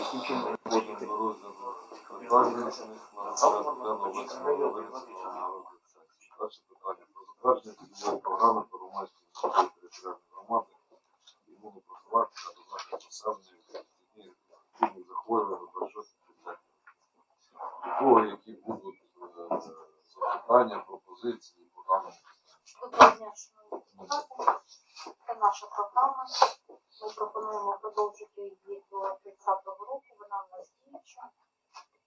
яким чином до Перше питання про затвердження програми по громадської громади імунопрофілактика до захисту населення від інфекційних захворювань на 26 У кого які будуть запитання, пропозиції по. Це наша програма. Ми пропонуємо продовжити її до 30-го року. Вона в нас діюча,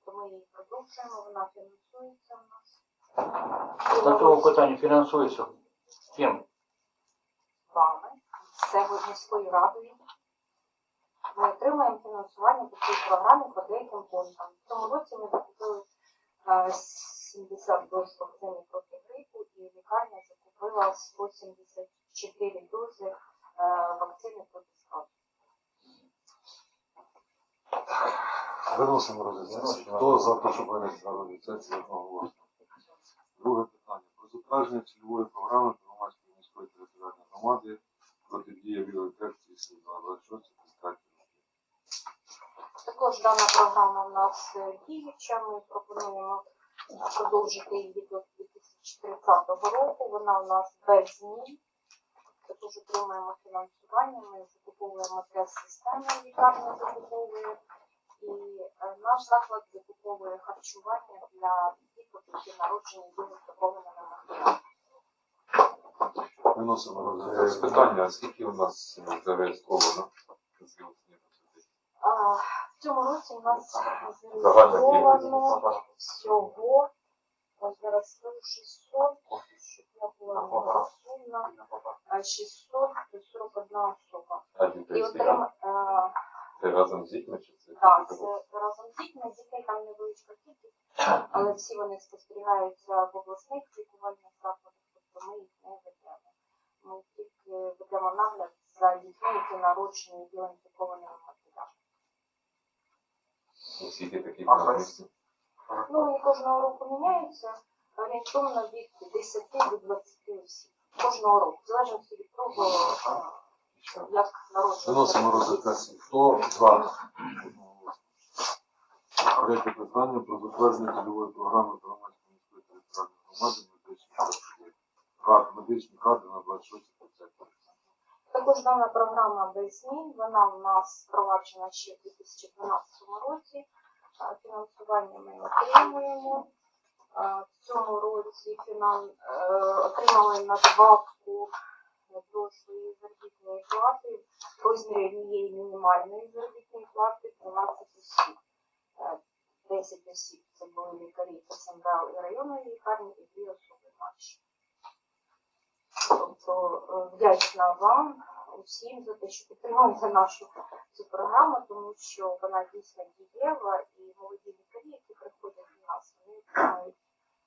то ми продовжуємо, вона фінансується у нас. Питання фінансується ким? вами, з міською радою. Ми отримуємо фінансування по цій програмі по деяким пунктам. В цьому році ми закупили е, 70 доз вакцини проти грипу і лікарня закупила 174 дози е, вакцини проти Виносимо розгляд. Хто за те, щоб винести на розгляд сесії одноголосно? Друге питання. Про затвердження цільової програми громадської міської територіальної громади протидія біоінфекції слід на 26 роки. Також дана програма у нас е, діюча. Ми пропонуємо е, продовжити її до 2030 року. Вона у нас без змін. Також отримуємо фінансування. Ми закуповуємо тест-системи, лікарня закуповує. І е, наш заклад закуповує харчування для діток, які народжені з інфікованими матеріалами. Виносимо розгляд. Питання, скільки у нас зареєстровано? А, В цьому році у нас зареєстровано всього, зараз 600, щоб я була нерозумна, 641 особа. І е, Це разом з дітьми чи це? так, це разом з дітьми, з дітей там невеличка кількість, але всі вони спостерігаються в обласних лікувальних закладах, тобто ми їх не ведемо. Ми тільки ведемо нагляд за дітьми, які народжені біоінфікованими матеріалами. Усі діти такі А. Ну, вони кожного року міняються, орієнтовно від 10 до 20 осіб. Кожного року, в залежності від того. Виносимо розгляд сесії. Хто за? Третє питання про затвердження цільової програми громадської міської територіальної громади медичні кадри. Кад- Медичні кадри на 26 роки. Також дана програма без змін, вона у нас впроваджена ще в 2012 році. Фінансування ми отримуємо. В цьому році фінан... е, отримали надбавку до своєї заробітної плати розмірі однієї мінімальної заробітної плати 12 осіб. Е, 10 осіб це були лікарі СМБЛ і районної лікарні, і дві особи наші. Тобто е, вдячна вам усім за те, що підтримуєте нашу цю програму, тому що вона дійсно дієва і молоді лікарі, які приходять до нас, вони отримують,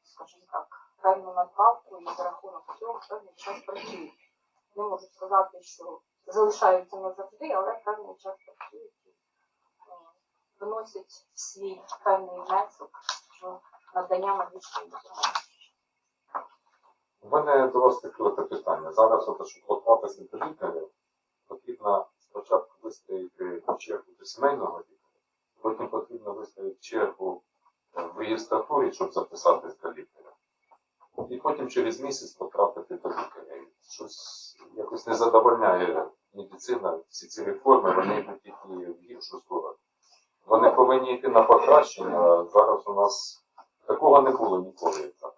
скажімо так, певну надбавку і за рахунок цього певний час працюють. Не можу сказати, що залишаються назавжди, але певний час працюють і е, вносять свій певний внесок в надання медичної допомоги. У мене до вас таке питання. Зараз, от, щоб потрапити до лікаря, потрібно спочатку виставити чергу до сімейного лікаря, потім потрібно виставити чергу е, в реєстратурі, щоб записатись до лікаря. І потім через місяць потрапити до лікаря. Щось якось не задовольняє медицина, всі ці реформи, вони йдуть тільки в гіршу сторону. Вони повинні йти на покращення, а зараз у нас такого не було ніколи. як.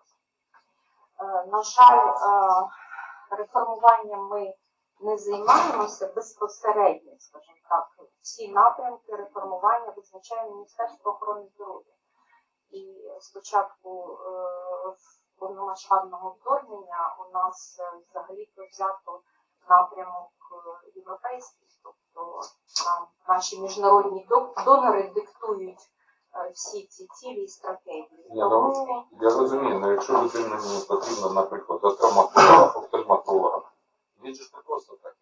Е, На жаль, е, реформуванням ми не займаємося безпосередньо, скажімо так. Всі напрямки реформування визначає Міністерство охорони здоров'я. І спочатку е, повномасштабного вторгнення у нас взагалі взагалі взято напрямок е, європейський, тобто нам наші міжнародні донори диктують е, всі ці цілі і стратегії. Я, ну, Тому Я розумію, але якщо людині потрібно, наприклад, до травматолога, офтальматолога, він же ж не просто так.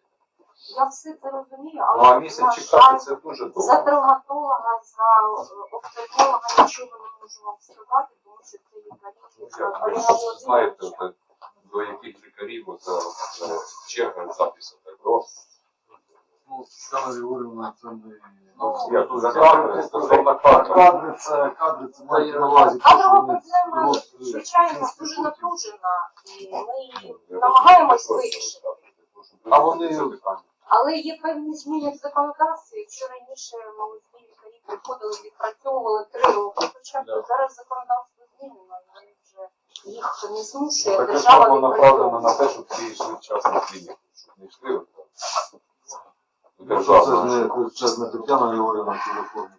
Я все це розумію, Ну але а місяць чекати це дуже за довго. травматолога, за е, офтальмолога нічого не можу вам сказати, тому що це лікарі. Ну, це як, ви ж знаєте, Володимировича. до яких лікарів от, е, е, черга запису. Так, о, Ну, Тетяна Григорівна, це не... Ну, Як за кадри, стосовно кадрів. Кадри це, кадри це мають на увазі, те, що Кадрова вони проблема, росли. звичайно, дуже напружена, і ми її намагаємось вирішити. А вони- Це питання. Але є певні зміни в законодавстві. Якщо раніше молоді лікарі приходили, відпрацьовували три роки, хоча б Да. зараз законодавство змінено, і вони вже їх не змушує Таке держава само направлено на те, щоб всі йшли вчасно в клініку, щоб не йшли Це ж не, не Тетяна Григорівна цю реформу.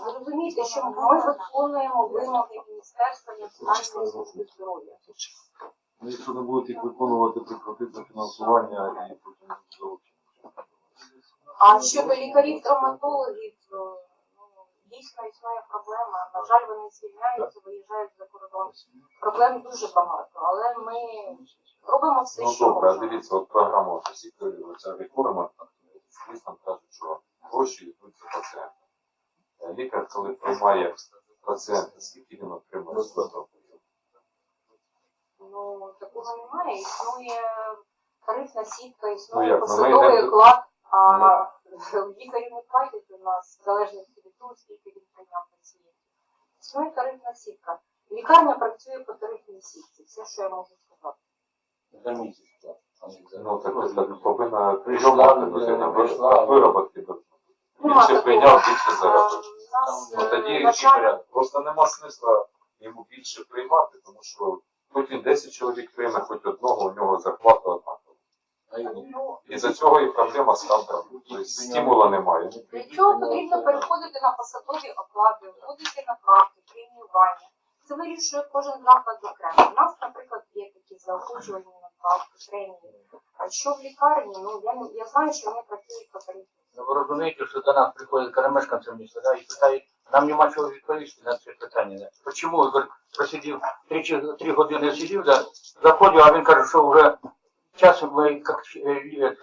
Ви розумієте, що ми виконуємо вимоги Міністерства Національної служби здоров'я. Ну, Якщо не будуть їх виконувати, прекратити фінансування і потім взагалі. А щодо лікарів-травматологів, ну, дійсно існує проблема. На жаль, вони звільняються, виїжджають за кордон. Проблем дуже багато, але ми робимо все, Ну що добре, а можемо. дивіться, от програма от всі ця реформа, там кажуть, що гроші йдуть за пацієнта. Е, Лікар, коли приймає пацієнта, скільки він отримує з того? Ну, такого немає. Існує тарифна сітка, Ну, існує ну, посадовий оклад, а лікарі не платять у нас в залежності від того, скільки він прийняв пацієнтів. Існує тарифна сітка. Лікарня працює по тарифній сітці. Все, що я можу сказати. За місяць. так. Ну, так, так повинна Прийшла людина, вироботки до Більше прийняв, більше заробив. Ну е, тоді інший жаль. Просто нема смисла йому більше приймати, тому що він 10 чоловік прийме, хоч одного, у нього зарплата однакова. І за цього і проблема з кадрами. Тобто стимула немає. Для цього потрібно переходити на посадові оклади, вводити на надбавки, преміювання. Це вирішує кожен заклад окремо. У нас, наприклад, є такі заохочувальні надбавки, премії. А що в лікарні? Ну я не я знаю, що вони працюють по тарифі. Ну, ви розумієте, що до нас приходять перемешканці міста да, і питають, нам нема чого відповісти на це питання. Да. Чому говорить, просидів три, години сидів, да, заходив, а він каже, що вже час ми как,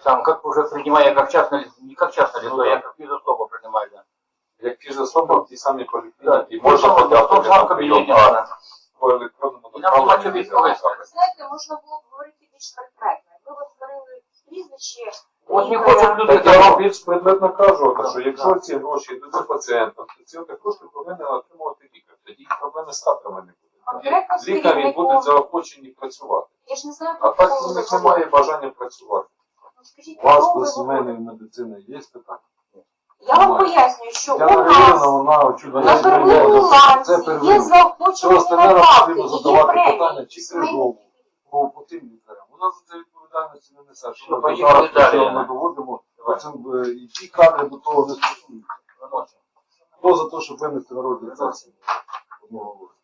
там, как уже приймає як частне, не як частне лицо, а як фізособа приймає. Да. Як фізособа в тій самій Да. поліклініці можна Можна подати в на кабінеті. прийом, по електронному нам нема чого відповісти. Знаєте, можна було б говорити більш конкретно. Ви створили прізвище, От не хочуть люди Так я вам більш предметно кажу, Так, що якщо ці гроші йдуть за пацієнтом, то ці кошти повинен отримувати лікар. Тоді проблеми з кадрами не буде. Лікарі будуть заохочені працювати. я ж не знаю, А так у них немає бажання працювати. Ну, У вас до сімейної медицини є питання? Я вам пояснюю, що у Тетяна Григорівна, нас вона на первинній ланці є нам надбавки, є премії. чи по, тим лікарям. Вона за це відповідальності не несе. Що ми поїхали зараз далі, ми доводимо, цим, е, і ті кадри до того не стосуються. Хто за те, щоб винести на розгляд? Одного голосу.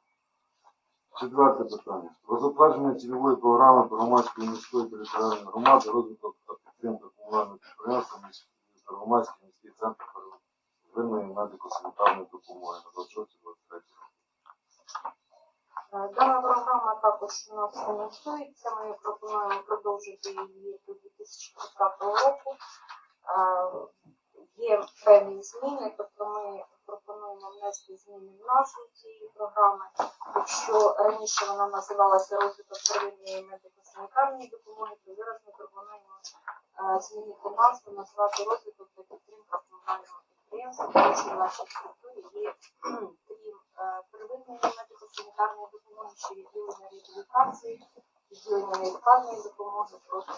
Четверте питання. Про затвердження цільової програми громадської міської територіальної громади, розвиток та підтримка комунальних підприємств міськ- та громадський міський центр первинної медико-санітарної допомоги на 26-23 Дана програма також у нас фінансується. Ми пропонуємо продовжити її до 2030 року. Е, Є певні зміни, тобто ми пропонуємо внести зміни в назву цієї програми. Якщо раніше вона називалася розвиток первинної медико-санітарної допомоги, то зараз ми пропонуємо е, змінити назву, назвати розвиток та підтримка комунального підприємства, тому що в відділення реабілітації, відділення невідкладної допомоги, просто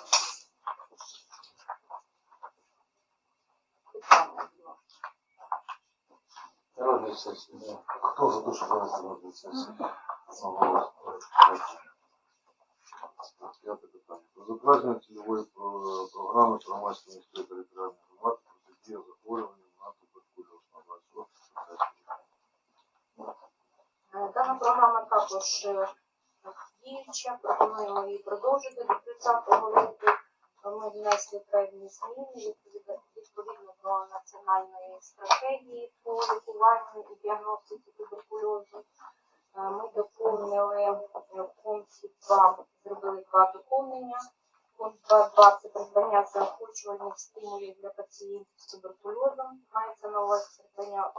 питання. будь ласка. Розгляд сесії, да. Хто за те, щоб винести на розгляд сесії? Одного голосу. Так, П'яте питання. Про затвердження цільової про- програми про громадської міської територіальної громади протидія захворюванням на туберкульоз на 26 Е, Дана програма також е, діюча, пропонуємо її продовжити до 30 року. Ми внесли певні зміни відповідно до національної стратегії по лікуванню і діагностиці туберкульозу. Е, Ми доповнили е, в пункті 2, зробили два доповнення. Пункт 2.2 – це придбання заохочувальних стимулів для пацієнтів з туберкульозом. Мається на увазі придбання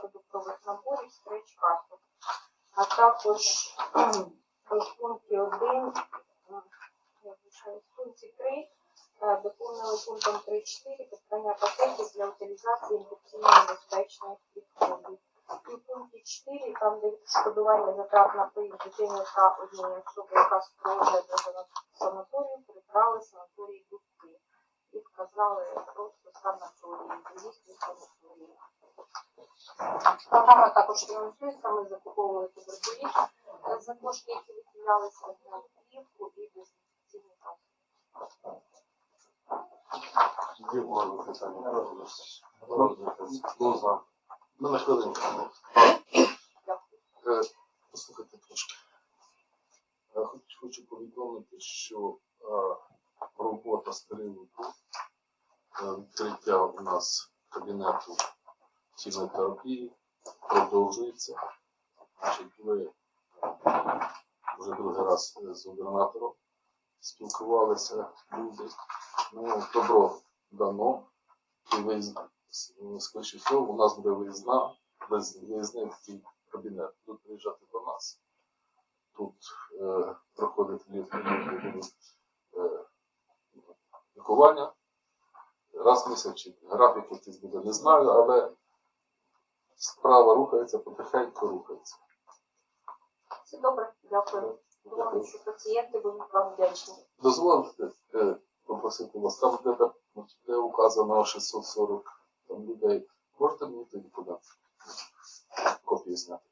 продуктових наборів, стреч карток. А також кхм, в пункті 1, я вважаю, в пункті 3 е, доповнили пунктом 3.4 підтримання пакетів для утилізації інфекційно безпечних відходів. І в пункті 4, там де відшкодування затрат на проїзд дитини та однієї особи, яка супроводжує до санаторію, прибрали санаторій Дубки. І вказали просто санаторії, у санаторії. Програма також фінансується, ми закуповували туберкуліз е, за кошти, які виділялися на плівку і дезінфекційні у вас запитання? Хто за? Ну, на хвилинку. Е, Послухайте трошки. Хочу повідомити, що е, робота з періоду е, відкриття у нас кабінету хіміотерапії продовжується. Е, вже другий раз з губернатором спілкувалися люди. Ну, добро дано. І виїзд, скоріше всього, у нас буде виїзна, виїз- виїзний такий кабінет. Тут приїжджати до нас. Тут е, проходить літ- е, лікування. Раз в місяць чи графік якийсь буде, не знаю, але справа рухається, потихеньку рухається. Все добре, дякую. Думаю, що пацієнти будуть вам вдячні. Дозвольте е, попросити вас, там де, де указано 640 там, людей. Можете мені тоді подати? Копію зняти.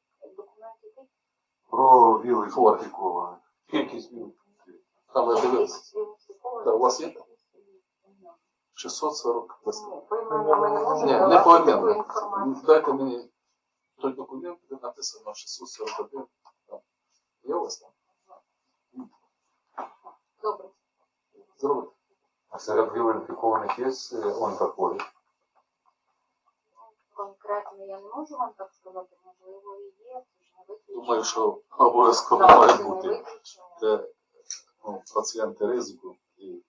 Про віли квартикованих. Кількість віл. Там я дивився. У вас є? 640 Ну, Ні, не давати таку Дайте мені той документ, де написано 641. Там. Є у вас там? Добре. Зробите. А серед віл-інфікованих є е? Конкретно я не можу вам так сказати, можливо, і є, це ж не виключено. Думаю, що обов'язково має це не бути. виключено. Де ну, пацієнти ризику і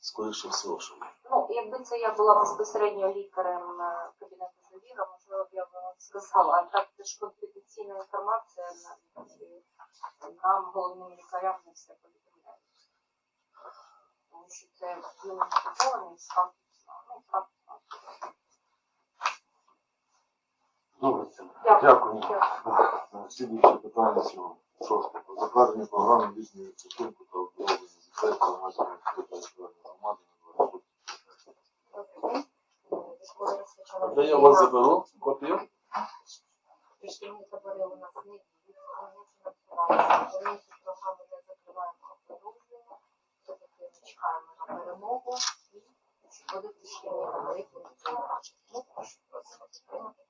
скоріше всього, що Ну, якби це я була безпосередньо лікарем е, кабінету завіра, можливо, б я б вам сказала. А так це ж конфіденційна інформація, навіть нам, головним лікарям, не все повідомляють. Тому що це інфікований статус, ну, статус. Добре. Дякую. Дякую. Слідуюче питання цього. Шосте. Про затвердження програми літнього відпочинку та оздоровлення дітей та громадської територіальної громади на 26 Де я вас заберу? Копію? Пішкільні табори у нас не діють, вони не фінансувалися. Ми цю програму не закриваємо, а продовжуємо. Все-таки ми чекаємо на перемогу і буде пішкільні табори функціонувати. Ну, прошу просимо підтримати.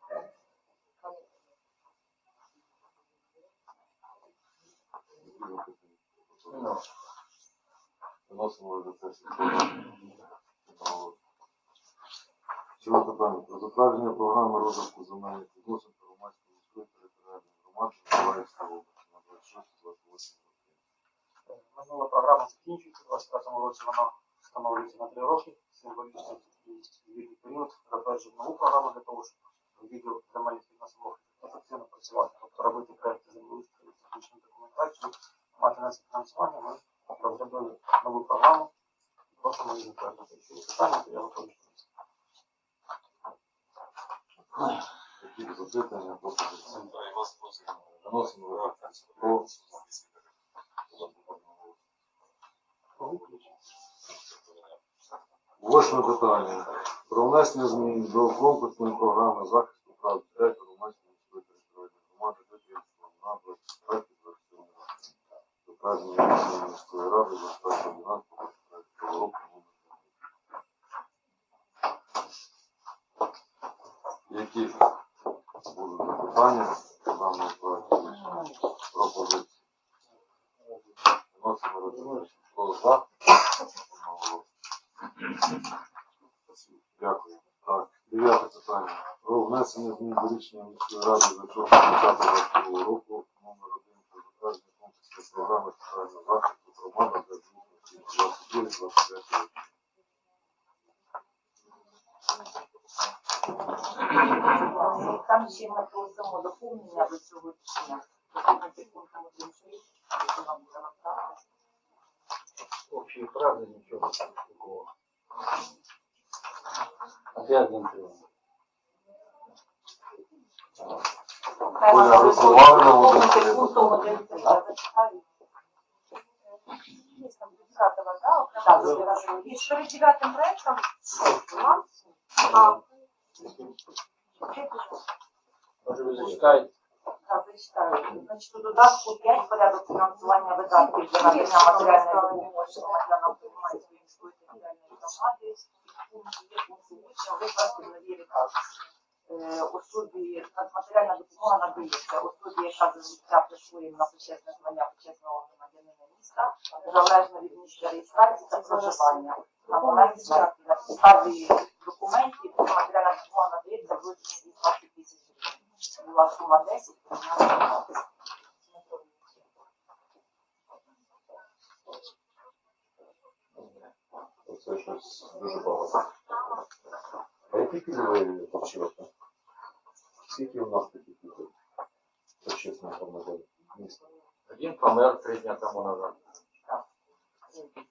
Виносимо за це Цього питання про затвердження програми розвитку земельних відносин та громадської міської територіальної громади Миколаївської області на 26-28 років. Минула програма закінчується, у 25 році вона встановлюється на три роки. Символічно такий вільний період затверджуємо нову програму для того, щоб відділ земельних відносин Про внесення змін до комплексної програми захисту прав дітей та громадської міської територіальної громади Дитинства на 23 роки. Затвердження рішення міської ради за 1 року номер 9. Які будуть запитання по даному проекту рішення? Пропозиції? Вносимо розгляд. Хто за? Одноголосно. Дякую. Так, дев'яте питання. Про внесення змін до рішення міської ради за 6 2022 року номер 1 про затвердження комплексної програми соціального захисту громади для 2024 25 Там ще ми просимо доповнення до цього рішення. Доповнити пунктом 1.6, що нам буде надано. Общие фразы, ничего такого. Опять не требует. Оля, врахували на один Пунктом один це я зачитаю. Є там до 10-го, да, окремо що перед дев'ятим проектом, а, а, Може ви зачитаєте? Так, у додатку 5 порядок фінансування видатків для надання матеріальної допомоги громадянам Первомайської міської територіальної громади. Пункт є пункт учня викласти нові. Е, Особі матеріальна допомога надається особі, яка за життя присвоює на почесне звання почесного міста, залежно від місця реєстрації та проживання. На момент на підставі документів матеріальна допомога надається в розмірі 20 тисяч гривень була сума 10, прийняла 15. Це щось дуже багато. А які пільги почувати? Скільки у нас таких пільг? Почесних громадян міста. Один помер три дня тому назад.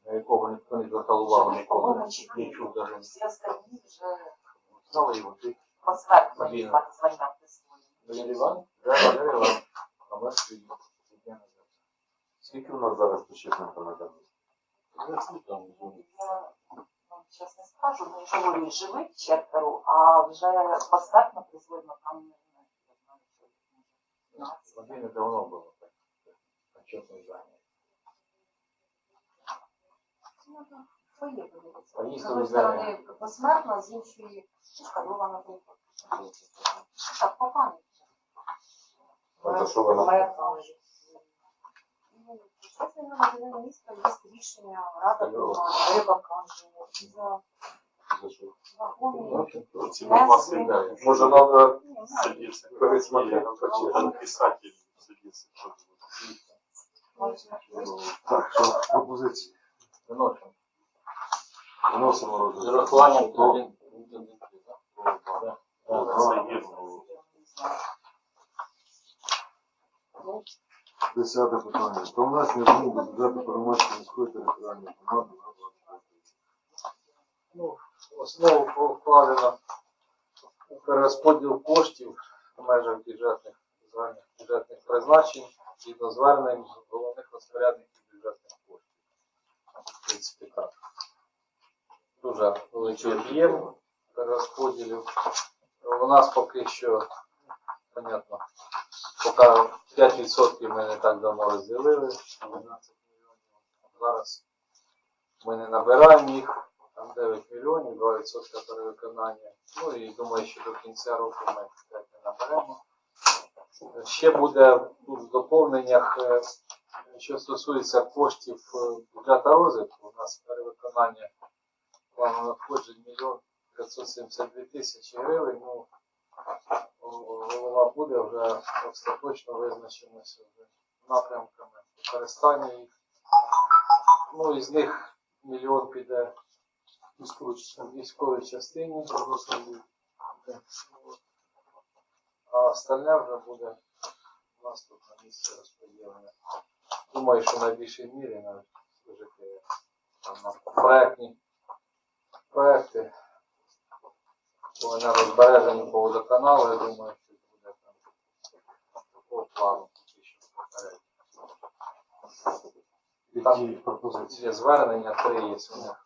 На якого ніхто не звертав увагу ніколи. Не чув навіть. Всі остальні вже Знали його ти. посмертно Мобільно. звання звання присвоєні. Валерій Іван? Да, Валерій Іван. Помер три дня назад. Скільки у нас зараз почесних громадян міста? Ну, що там, ну, Я вам чесно скажу, ну, я ж говорю, живих четверо, а вже посмертно присвоєно там не знаю, я знаю, що може 15. Один давно було Своє подивитися. Вони З одної сторони посмертно, з іншої шкадова, наприклад. Так, по пам'яті. А за що? Посмертно. Ну, на населення міста є рішення Рада Рибака, за вагони. Вас Може, треба ну, почесних? Писатель садится. Так, що пропозиції? Виносимо. Виносимо З розгляд. урахуванням Хто? один. один, три, да? Да. Да. Десяте питання. Про внесення змін до бюджету Первомайської міської територіальної громади на 25 ну, в основу покладено у перерозподіл коштів в межах бюджетних загальних бюджетних призначень і до звернень головних розпорядників бюджетних коштів. В принципі, так. Дуже великий об'єм перерозподілів. У нас поки що, понятно, поки 5% ми не так давно розділили, 12 мільйонів. Зараз ми не набираємо їх там 9 мільйонів, 2% перевиконання. Ну і думаю, що до кінця року ми 5 не наберемо. Ще буде тут в доповненнях, е, що стосується коштів е, бюджету розвитку, у нас перевиконання плану надходжень мільйон 572 тисячі гривень. Ну, голова буде вже остаточно визначимося напрямками використання їх. Ну, із них мільйон піде військовій частині. А остальне вже буде у нас тут на місці розподілення. Думаю, що на більшій мірі навіть служити там на проектні проекти по енергозбереженню по водоканалу, я думаю, що буде там такого плану попередньо. Пропозиції? Є звернення, три є у них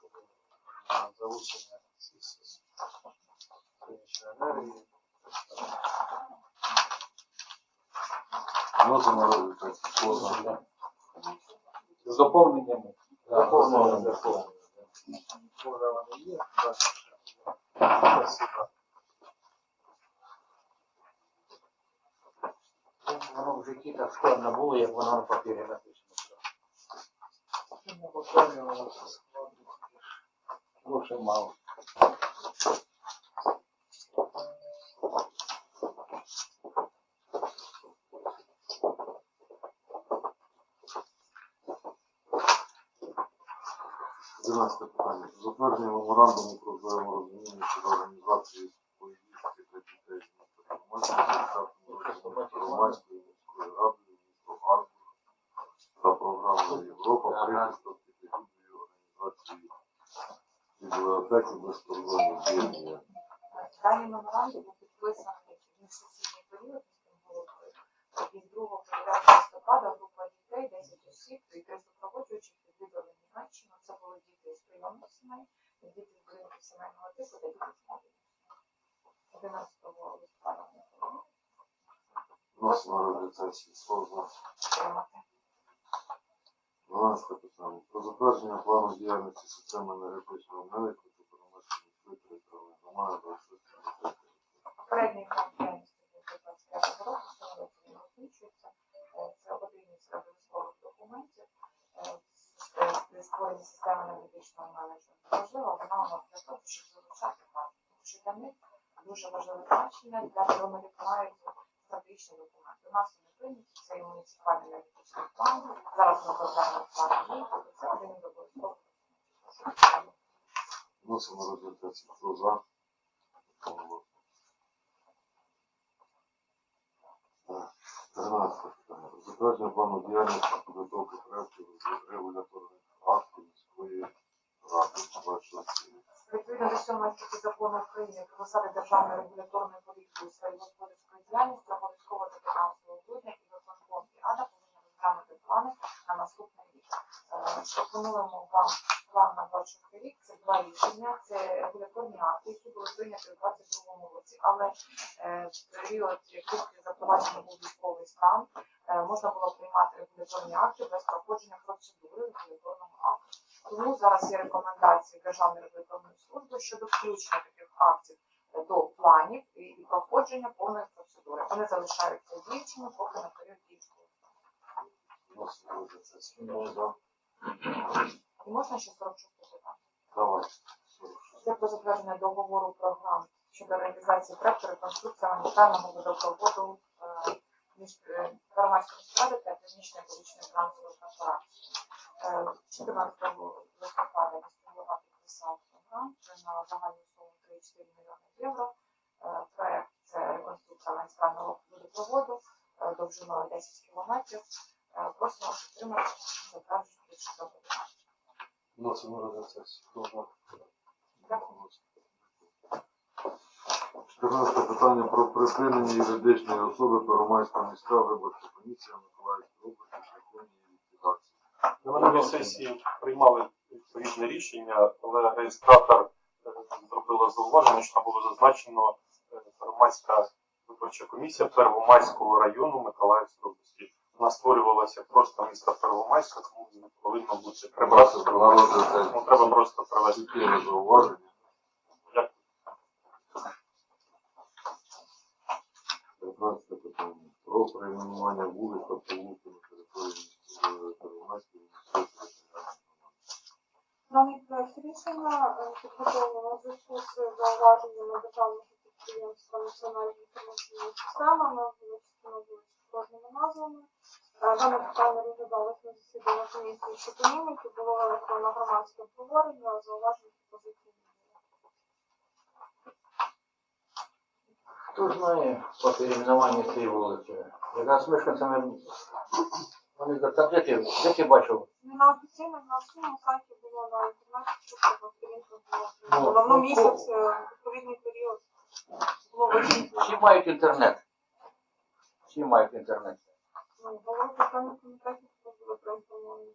З доповненнями. Доповнення. Доповнення. Може вони є. так. Спасибо. Воно в житті так складно було, як воно на папері написано. 11 питання. Затвердження меморандуму про взаєморозуміння щодо організації поїздки та дітей з міста Громадської Громадської міської ради місто Арбур та програмою Європа прихисток під організації бібліотеки безкордонного об'єднання. Далі меморандуму системи енергетичного менеджменту Первомайської міської територіальної громади 26 Попередній план діяльності 2025 року він закінчується. Е, Це один обов'язкових документів е, при створенні системи енергетичного менеджменту. Важливо, вона у нас для того, щоб залучати газ. Тому що для них дуже важливе значення, для вони мають стратегічні документи. У нас вони прийняті, це муніципальний енергетичний план. Зараз ми розглядаємо план дій, тобто це один із обов'язкових документів. Вносимо розгляд сесії. Хто за? Так, 13 питання. Затвердження плану діяльності підготовки проєктів регуляторних актів міської ради. Відповідно до сьомої статті закону України про засади державної регуляторної політики у сфері господарської діяльності обов'язково до 15 грудня і і рада повинні розглянути плани на наступний рік. Е, Пропонуємо вам план на 26 рік. Це два рішення. Це регуляторні акти, які були прийняті у 2022 році, але е, в період, який запроваджений був військовий стан, е, можна було приймати регуляторні акти без проходження процедури регуляторного акту. Тому зараз є рекомендації Державної регуляторної служби щодо включення таких актів е, до планів і проходження повної процедури. Вони залишаються діючими, поки на період дійсно. І можна ще 46 питання. Давай. Це про затвердження договору програм щодо реалізації проекту реконструкції гуманітарного водопроводу е, між е, громадської справи та північної екологічної фінансової корпорації. Е, 14 листопада міський голова підписав програм на загальну суму 3,4 мільйони євро. Е, Проект це реконструкція магістрального водопроводу довжиною 10 кілометрів. Просимо підтримати затвердження питання. Вносимо розгляд. Хто за? 14 питання про припинення юридичної особи Первомайська міська виборча комісія Миколаївської області шляхом її ліквідації. На минулій сесії приймали відповідне рішення, але реєстратор е, зробила зауваження, що там було зазначено громадська виборча комісія Первомайського району Миколаївської області. Вона створювалася просто міста Первомайська, тому не повинно бути прибрати. На Тому треба просто привести. Зауваження. Дякую. 15 питання. Про перейменування вулиць та провулків на території Первомайської міської. Даний проект рішення е, підготовлено в зв'язку з зауваженнями державного підприємства Національної інформаційної системи, названо встановлюють кожними назвами. Е, Дане питання розглядалось на засіданні комісії з економіки, було електронно громадське обговорення, не було. Хто знає по перейменуванню цієї вулиці? Якраз мешканцями вони а де ти, бачив? Не на офіційному, на офіційному сайті було на інтернеті, на сторінках було. Ну, давно ну, місяць, е, відповідний період. Було. Всі мають інтернет. Всі мають інтернет. Ну, голова питання комітету було проінформовані.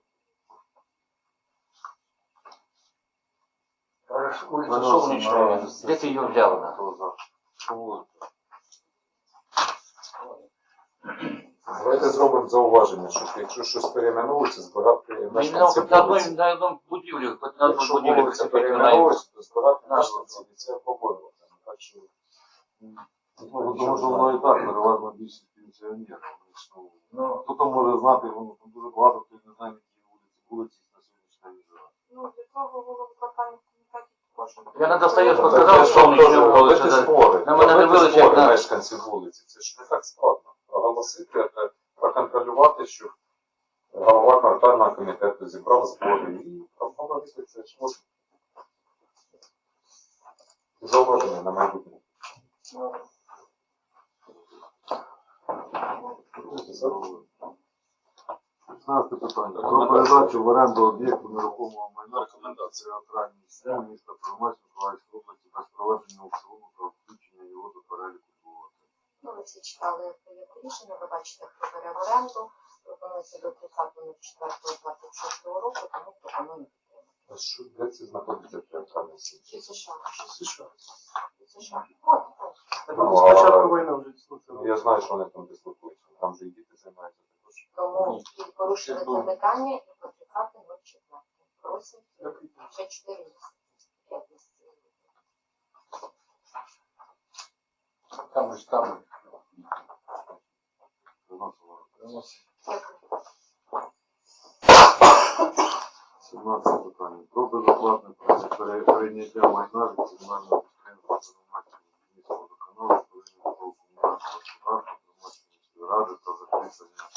Кажеш, вулиця Виносимо на Сонячна, розгляд де ти її взяв? на? Хто за? Провулок. Давайте зробимо зауваження, щоб якщо щось перейменовується, збирати Мені мешканців на одному, вулиці. на одному будівлі, хоч на Якщо одному будівлі вулиця перейменуємо. перейменовується, то збирати Наш мешканців і це обговорювати. Так що Ну, тому що воно і так переважно більшість пенсіонерів. Вони ж, ну, Ну, Хто там може знати, ну, там дуже багато хто не знає, які вулиці, вулиці на сьогоднішній день живе. Ну, для цього голова питання комітету також. Я на Достоєвського Так, сказав, що сонячна Робити вулиця. да. збори. На мене дивилися, як на- мешканців вулиці. Це ж не так складно. Оголосити, проконтролювати, що голова квартального комітету зібрав збори і обговорити це ж можна. Зауваження на майбутнє. Ну, 16 питання. Про передачу в оренду об'єкту нерухомого майна рекомендація театральної сцени міста Первомайськ Миколаївської області без проведення аукціону та включення його до переліку обов'язків. Ну, ви всі читали проєкт рішення, ви бачите, хто бере в оренду. Пропонується до 30.04.26 року, тому пропоную підтримати. А що де це знаходиться театральний Чи світ? США? США. США? От, Так Ну, от спочатку а- війни вже слухали. Я знаю, що вони там дислокуються. Там же і діти займаються також. Тому порушили це питання і по 30.04. Просять ще 4 місяці. 5 місяців. Там же там. Фінансова Дякую. 17 питання. Про безоплатне прийняття майна від комунального підприємства міського водоканалу, комунального господарства, Первомайської міської ради та закріплення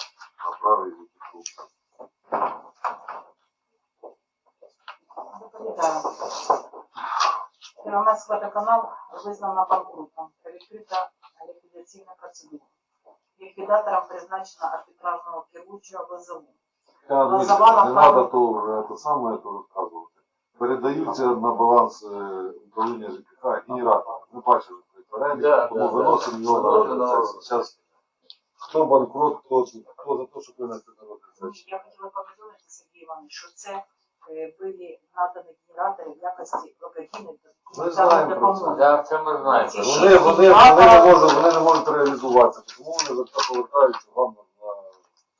на праві від фруктів. Доповідаю. Первомайський водоканал визнано банкрутом та відкрита ліквідаційна процедура. Ліквідатором призначено арбітражного керуючого ВЗУ. Я Ну, не не правильно. то вже те саме то розказувати. Передаються на баланс е, управління ЖКХ генератори. Ми бачили Да, да, його Виносимо на розгляд. Хто банкрот, хто, хто за те, щоб винести на розгляд. Я хотіла повідомити Сергій Іванович, що це е, були надані генератори в якості благодійної Ми знаємо про це. допомоги. Да, це ми знаємо. Ці Вони, вони, вони, не можуть, вони не можуть реалізуватися, тому вони за це повертаються вам на,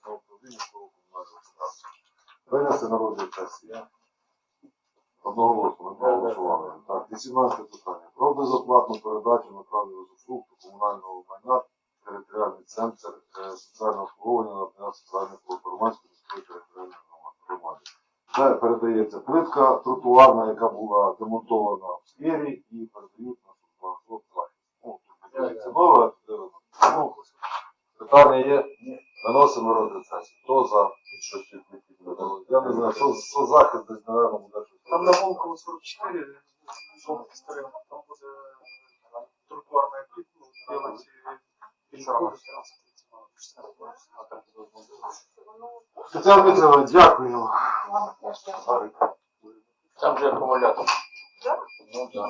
на управління житлового комунального господарства. Винести на розгляд сесії. Одноголосно, ми проголосували. Так, 18 питання. Про безоплатну передачу на праві розсудку комунального майна територіальний центр е, соціального обслуговування на дня соціальної громадської міської територіальної громади. Це передається плитка тротуарна, яка була демонтована в сквері і передають на соцзахист. Ну, тут передається нове, а туди воно. Ну, питання є, виносимо розгляд сесії. Хто за щось відповідно? Я не знаю, що, що захист десь, напевно, буде. Там на Волково 44, зона старина, там буде е, тротуарна плитка, ну, делать пішоход. Тетяна Дмитрівна, дякую. Там же акумулятор. Ну, да.